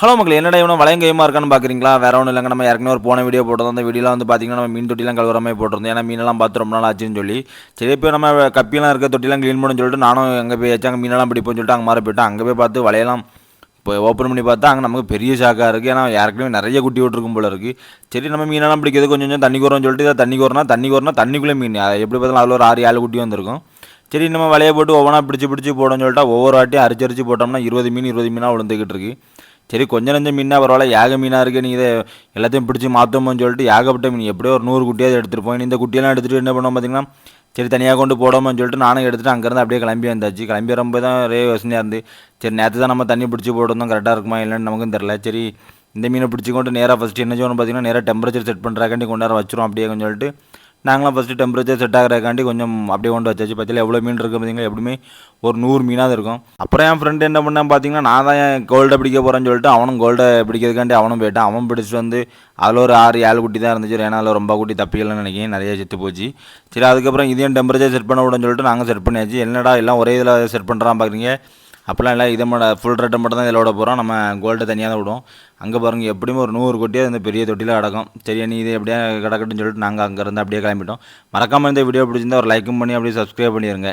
Hello மக்கள் என்னடா இவனும் வளையம் கைமா இருக்கான்னு பார்க்குறீங்களா வேற ஒன்றும் இல்லைங்க. நம்ம ஏற்கனவே ஒரு போன வீடியோ போட்டோம் அந்த வீடியோலாம் வந்து பார்த்தீங்கன்னா நம்ம மீன் தொட்டிலாம் கழுவுற மாதிரி போட்டிருந்தோம். ஏன்னா மீனெல்லாம் பார்த்து ரொம்ப நாள் ஆச்சுன்னு சொல்லி. சரி இப்போ நம்ம கப்பிலாம் இருக்க தொட்டிலாம் க்ளீன் பண்ணணும்னு சொல்லிட்டு நானும் அங்கே போய் வச்சாங்க மீனெல்லாம் பிடிப்போம்னு சொல்லிட்டு அங்கே மாற போயிட்டேன் அங்கே போய் பார்த்து வளையலாம் இப்போ ஓப்பன் பண்ணி பார்த்தா அங்கே நமக்கு பெரிய ஷாக்காக இருக்குது ஏன்னா ஏற்கனவே நிறைய குட்டி விட்டுருக்கும் போல இருக்குது சரி நம்ம மீனெல்லாம் பிடிக்கிறது கொஞ்சம் கொஞ்சம் தண்ணி குறோம்னு சொல்லிட்டு இதை தண்ணி கோரனா தண்ணி கோரனா தண்ணிக்குள்ளே மீன். எப்படி பார்த்தாலும் அதில் ஒரு ஆறு ஏழு குட்டி வந்திருக்கும். சரி நம்ம வலையை போட்டு ஒவ்வொன்றா பிடிச்சி பிடிச்சி போடணும்னு சொல்லிட்டு ஒவ்வொரு வாட்டியும் அரிச்சு அரிச்சு போட்டோம்னா இருபது மீன் இருபது மீனாக விழுந்துக்கிட்டு இருக்குது சரி கொஞ்சம் நஞ்சம் மீனாக பரவாயில்ல ஏக மீனாக இருக்குது நீ இதை எல்லாத்தையும் பிடிச்சி மாற்றோமோன்னு சொல்லிட்டு ஏகப்பட்ட மீன் எப்படியோ ஒரு நூறு குட்டியாவது எடுத்துகிட்டு போய் இந்த குட்டியெல்லாம் எடுத்துகிட்டு என்ன பண்ணோம் பார்த்தீங்கன்னா சரி தனியாக கொண்டு போடாமல் சொல்லிட்டு நானும் எடுத்துகிட்டு அங்கேருந்து அப்படியே கிளம்பி வந்தாச்சு. கிளம்பி வரும்போது தான் ஒரே யோசனையாக இருந்து சரி நேற்று தான் நம்ம தண்ணி பிடிச்சி போட்டிருந்தோம் கரெக்டாக இருக்குமா இல்லைன்னு நமக்கும் தெரில சரி இந்த மீனை பிடிச்சி கொண்டு நேராக ஃபஸ்ட்டு என்ன செய்யணும் பார்த்தீங்கன்னா நேராக டெம்பரேச்சர் செட் பண்ணுறாக்காண்டி கொண்டாட வச்சிரும் அப்படியே கொஞ்சம் சொல்லிட்டு நாங்களாம் ஃபஸ்ட்டு டெம்பரேச்சர் செட் ஆகிறக்காண்டி கொஞ்சம் அப்படியே கொண்டு வச்சாச்சு. பற்றியில் எவ்வளோ மீன் இருக்குது பார்த்தீங்களா எப்படியுமே ஒரு நூறு மீனாக இருக்கும். அப்புறம் என் ஃப்ரெண்டு என்ன பண்ணான் பார்த்தீங்கன்னா நான் தான் என் கோல்டை பிடிக்க போகிறேன்னு சொல்லிட்டு அவனும் கோல்டை பிடிக்கிறதுக்காண்டி அவனும் போயிட்டான். அவன் பிடிச்சிட்டு வந்து அதில் ஒரு ஆறு ஏழு குட்டி தான் இருந்துச்சு. ஏன்னா அதில் ரொம்ப குட்டி தப்பிக்கலன்னு நினைக்கிறேன். நிறைய செத்து போச்சு. சரி அதுக்கப்புறம் இதையும் டெம்பரேச்சர் செட் பண்ண விடன்னு சொல்லிட்டு நாங்கள் செட் பண்ணியாச்சு. என்னடா எல்லாம் ஒரே இதில் செட் பண்ணுறான் பார்க்குறீங்க அப்போல்லாம் இல்லை. இதை மட்டும் ஃபுல் ரேட்டை மட்டும் தான் இதில் விட போகிறோம் நம்ம கோல்டை தனியாக தான் விடுவோம். அங்கே பாருங்கள் எப்படியும் ஒரு நூறு கொட்டியாக இந்த பெரிய தொட்டியில் கிடக்கும் சரி நீ இது எப்படியா கிடக்கட்டுன்னு சொல்லிட்டு நாங்கள் அங்கேருந்து அப்படியே கிளம்பிட்டோம். மறக்காமல் இந்த வீடியோ பிடிச்சிருந்தா ஒரு லைக்கும் பண்ணி அப்படியே சப்ஸ்கிரைப் பண்ணிடுங்க